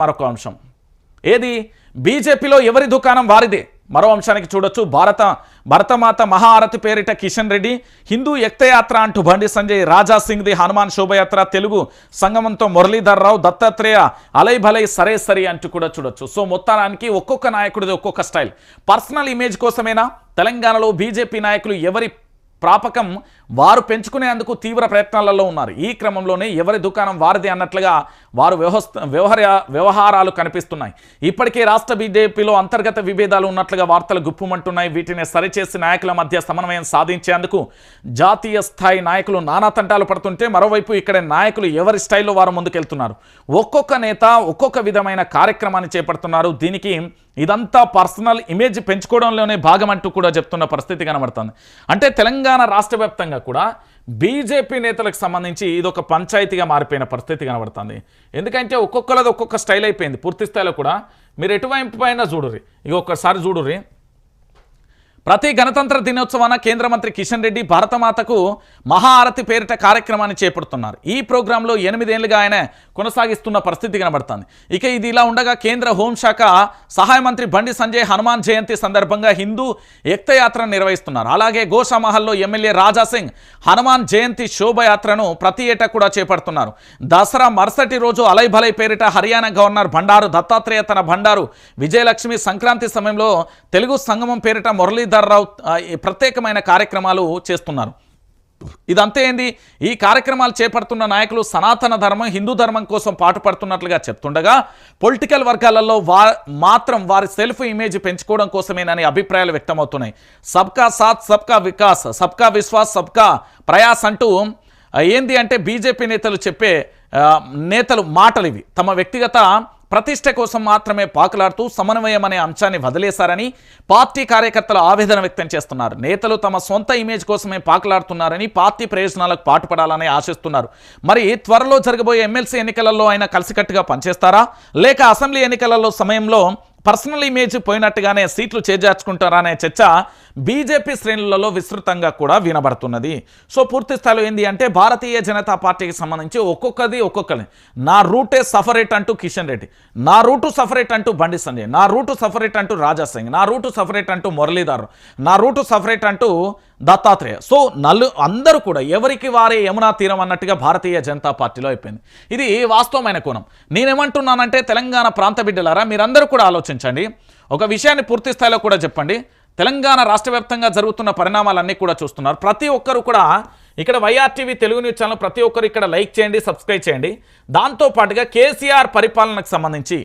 మరొక అంశం. ఏది? బీజేపీలో ఎవరి దుకాణం వారిదే? మరో అంశానికి చూడొచ్చు. భారత భరతమాత మహారతి పేరిట కిషన్ రెడ్డి హిందూ యక్తయాత్ర అంటూ బండి సంజయ్ రాజా సింగ్ ది హనుమాన్ శోభయాత్ర తెలుగు సంగమంతో మురళీధర్ రావు దత్తాత్రేయ అలై భలై సరే సరి అంటూ కూడా చూడొచ్చు. సో మొత్తానికి ఒక్కొక్క నాయకుడిది ఒక్కొక్క స్టైల్. Personal image కోసమేనా? తెలంగాణలో బీజేపీ నాయకులు ఎవరి ప్రాపకం వారు పెంచుకునేందుకు తీవ్ర ప్రయత్నాలలో ఉన్నారు. ఈ క్రమంలోనే ఎవరి దుకాణం వారిది అన్నట్లుగా వారు వ్యవస్థ వ్యవహార వ్యవహారాలు కనిపిస్తున్నాయి. ఇప్పటికే రాష్ట్ర బీజేపీలో అంతర్గత విభేదాలు ఉన్నట్లుగా వార్తలు గుప్పుమంటున్నాయి. వీటిని సరిచేసి నాయకుల మధ్య సమన్వయం సాధించేందుకు జాతీయ స్థాయి నాయకులు నానా తంటాలు పడుతుంటే మరోవైపు ఇక్కడ నాయకులు ఎవరి స్టైల్లో వారు ముందుకెళ్తున్నారు? ఒక్కొక్క నేత ఒక్కొక్క విధమైన కార్యక్రమాన్ని చేపడుతున్నారు. దీనికి ఇదంతా పర్సనల్ ఇమేజ్ పెంచుకోవడంలోనే భాగం అంటూ కూడా చెప్తున్న పరిస్థితి కనబడుతుంది. అంటే తెలంగాణ రాష్ట్ర వ్యాప్తంగా కూడా బీజేపీ నేతలకు సంబంధించి ఇది ఒక పంచాయతీగా మారిపోయిన పరిస్థితి కనబడుతుంది. ఎందుకంటే ఒక్కొక్కరిది ఒక్కొక్క స్టైల్ అయిపోయింది. పూర్తి స్థాయిలో కూడా మీరు ఎటువైపు అయినా చూడుర్రి. ఇక ఒక్కసారి చూడుర్రి. ప్రతి గణతంత్ర దినోత్సవాన కేంద్ర మంత్రి కిషన్ రెడ్డి భారతమాతకు మహాఆరతి పేరిట కార్యక్రమాన్ని చేపడుతున్నారు. ఈ ప్రోగ్రాంలో ఎనిమిదేళ్ళుగా ఆయన కొనసాగిస్తున్న పరిస్థితి కనబడుతుంది. ఇక ఇది ఇలా ఉండగా కేంద్ర హోంశాఖ సహాయ మంత్రి బండి సంజయ్ హనుమాన్ జయంతి సందర్భంగా హిందూ ఎక్తయాత్ర నిర్వహిస్తున్నారు. అలాగే గోషామహల్లో ఎమ్మెల్యే రాజా సింగ్ హనుమాన్ జయంతి శోభయాత్రను ప్రతి ఏటా కూడా చేపడుతున్నారు. దసరా మరుసటి రోజు అలై భలై పేరిట హర్యానా గవర్నర్ బండారు దత్తాత్రేయ తన బండారు విజయలక్ష్మి సంక్రాంతి సమయంలో తెలుగు సంగమం పేరిట మురళీధర్ రావు ప్రత్యేకమైన కార్యక్రమాలు చేస్తున్నారు. ఇదంతే ఏంది? ఈ కార్యక్రమాలు చేపడుతున్న నాయకులు సనాతన ధర్మం హిందూ ధర్మం కోసం పాటుపడుతున్నట్లుగా చెప్తుండగా పొలిటికల్ వర్గాలలో వా మాత్రం వారి సెల్ఫ్ ఇమేజ్ పెంచుకోవడం కోసమేనని అభిప్రాయాలు వ్యక్తమవుతున్నాయి. సబ్కా సాత్ సబ్కా వికాస్ సబ్కా విశ్వాస్ సబ్కా ప్రయాస్ అంటూ ఏంది అంటే బీజేపీ నేతలు చెప్పే నేతలు మాటలు ఇవి. తమ వ్యక్తిగత ప్రతిష్ట కోసం మాత్రమే పాకులాడుతూ సమన్వయం అనే అంశాన్ని వదిలేశారని పార్టీ కార్యకర్తలు ఆవేదన వ్యక్తం చేస్తున్నారు. నేతలు తమ సొంత ఇమేజ్ కోసమే పాకులాడుతున్నారని పార్టీ ప్రయోజనాలకు పాటుపడాలని ఆశిస్తున్నారు. మరి త్వరలో జరగబోయే ఎమ్మెల్సీ ఎన్నికలలో ఆయన కలిసికట్టుగా పనిచేస్తారా? లేక అసెంబ్లీ ఎన్నికలలో సమయంలో పర్సనల్ ఇమేజ్ పోయినట్టుగానే సీట్లు చేజార్చుకుంటారా అనే చర్చ బీజేపీ శ్రేణులలో విస్తృతంగా కూడా వినబడుతున్నది. సో పూర్తి స్థాయిలో ఏంది అంటే భారతీయ జనతా పార్టీకి సంబంధించి ఒక్కొక్కది ఒక్కొక్కరి నా రూటే సఫరేట్ అంటూ కిషన్ రెడ్డి నా రూటు సఫరేట్ అంటూ బండి సంజయ్ నా రూటు సఫరేట్ అంటూ రాజా సింగ్ నా రూటు సఫరేట్ అంటూ మురళీధర్ నా రూటు సఫరేట్ అంటూ దత్తాత్రేయ. సో నలు అందరూ కూడా ఎవరికి వారే యమునా తీరం అన్నట్టుగా భారతీయ జనతా పార్టీలో అయిపోయింది. ఇది వాస్తవమైన కోణం. నేనేమంటున్నానంటే తెలంగాణ ప్రాంత బిడ్డలారా మీరందరూ కూడా ఆలోచన ఆలోచించండి. ఒక విషయాన్ని పూర్తి స్థాయిలో కూడా చెప్పండి. తెలంగాణ రాష్ట్ర వ్యాప్తంగా జరుగుతున్న పరిణామాలన్నీ కూడా చూస్తున్నారు. ప్రతి ఒక్కరు కూడా ఇక్కడ వైఆర్టీవీ తెలుగు న్యూస్ ఛానల్ ప్రతి ఒక్కరు ఇక్కడ లైక్ చేయండి సబ్స్క్రైబ్ చేయండి. దాంతో పాటుగా కేసీఆర్ పరిపాలనకు సంబంధించి